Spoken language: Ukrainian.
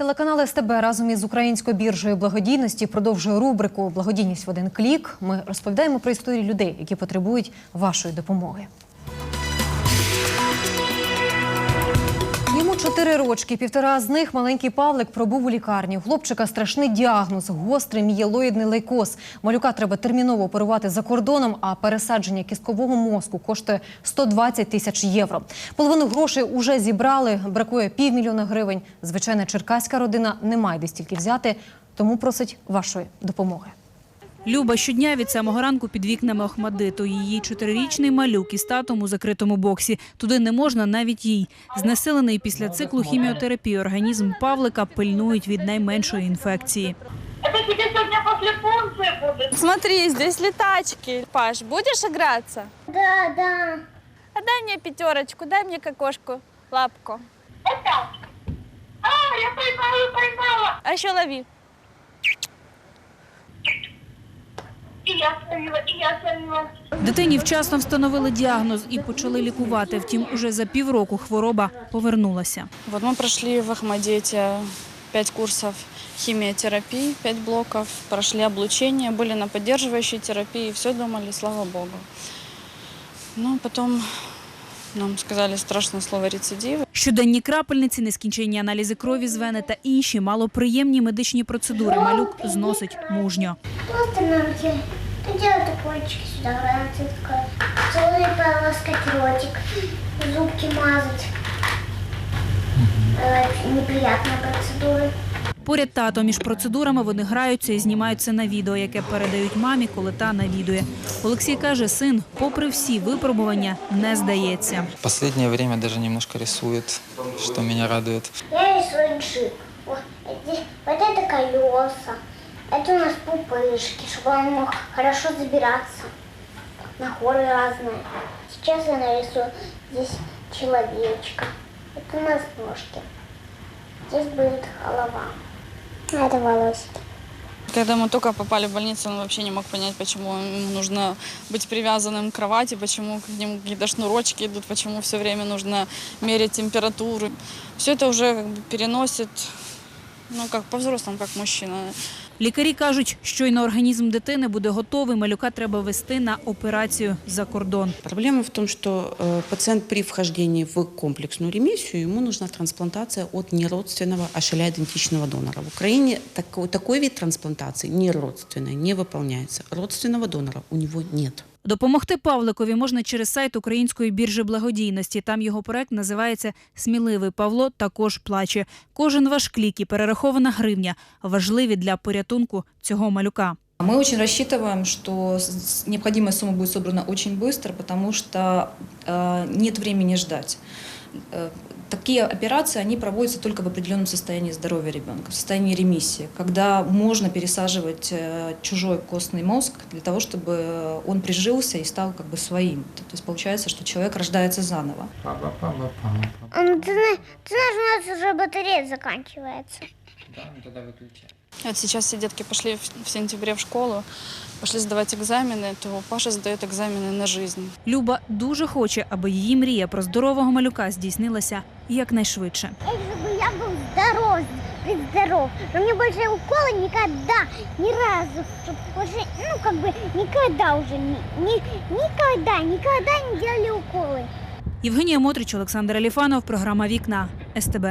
Телеканал СТБ разом із українською біржею благодійності продовжує рубрику Благодійність в один клік. Ми розповідаємо про історії людей, які потребують вашої допомоги. Чотири рочки. Півтора з них маленький Павлик пробув у лікарні. У хлопчика страшний діагноз гострий мієлоїдний лейкоз. Малюка треба терміново оперувати за кордоном, а пересадження кісткового мозку коштує 120 тисяч євро. Половину грошей уже зібрали. Бракує півмільйона гривень. Звичайна черкаська родина не має де стільки взяти, тому просить вашої допомоги. Люба щодня від самого ранку під вікнами Охмадиту. Її чотирирічний малюк із татом у закритому боксі. Туди не можна навіть їй. Знесилений після циклу хіміотерапії організм Павлика пильнують від найменшої інфекції. Это тебе сегодня после функции будет. Смотри, здесь летачки. Паш, будешь играться? Да, да. А дай мне пятерочку, дай мне кокошку, лапку. Это. А, я поймала, поймала. А еще лови. Я словила, и я словила. Дитині вчасно встановили діагноз і почали лікувати. Втім, уже за півроку хвороба повернулася. Вот мы прошли в Ахмадете пять курсов химиотерапии, пять блоков, прошли облучение, были на поддерживающей терапии, все думали, слава богу. Ну, потом нам сказали страшное слово рецидив. Щоденні крапельниці, нескінченні аналізи крові з вени та інші малоприємні медичні процедури малюк зносить мужньо. Просто на руке. Ты делай такойчики сюда, гранатка. Целый полоскать ротик, зубки мазать. Э, неприятная процедура. Поряд тато між процедурами вони граються і знімаються на відео, яке передають мамі, коли та навідує. Олексій каже, син, попри всі випробування, не здається. Последнее время даже немножко рисует, что меня радует. Я рисую джип. Вот, эти- вот это колеса. Это у нас пупышки, чтобы он мог хорошо забираться на горы разные. Сейчас я нарисую здесь человечка. Это у нас ножки. Здесь будет голова. А это волосики. Когда мы только попали в больницу, он вообще не мог понять, почему ему нужно быть привязанным к кровати, почему к нему какие-то шнурочки идут, почему все время нужно мерять температуру. Все это уже как бы переносит, ну, как по-взрослому, как мужчина. Лікарі кажуть, щойно організм дитини буде готовий, малюка треба вести на операцію за кордон. Проблема в том, что э, пациент при вхождении в комплексную ремиссию, ему нужна трансплантация от неродственного ашеля-идентичного донора. В Украине такой, такой вид трансплантации неродственной не выполняется. Родственного донора у него нет. Допомогти Павликові можна через сайт Української біржі благодійності. Там його проект називається Сміливий Павло також плаче. Кожен ваш клік і перерахована гривня важливі для порятунку цього малюка. Мы очень рассчитываем, что с- с- необходимая сумма будет собрана очень быстро, потому что э, нет времени ждать. Э, такие операции, они проводятся только в определенном состоянии здоровья ребенка, в состоянии ремиссии, когда можно пересаживать э, чужой костный мозг для того, чтобы он прижился и стал как бы своим. То есть получается, что человек рождается заново. Папа, папа, папа. А, ну, ты, зна- ты знаешь, у нас уже батарея заканчивается. Да, ну тогда выключай. Вот сейчас все детки пошли в, в сентябре в школу, пошли сдавать экзамены, то Паша сдает экзамены на жизнь. Люба дуже хоче, аби її мрія про здорового малюка здійснилася якнайшвидше. Эх, чтобы я был здоров, быть здоров. Но мне больше уколы никогда, ни разу. Чтоб уже, ну, как бы, никогда уже, ни, ни- никогда, никогда не делали уколы. Євгенія Мотрич, Олександр Аліфанов, програма Вікна СТБ.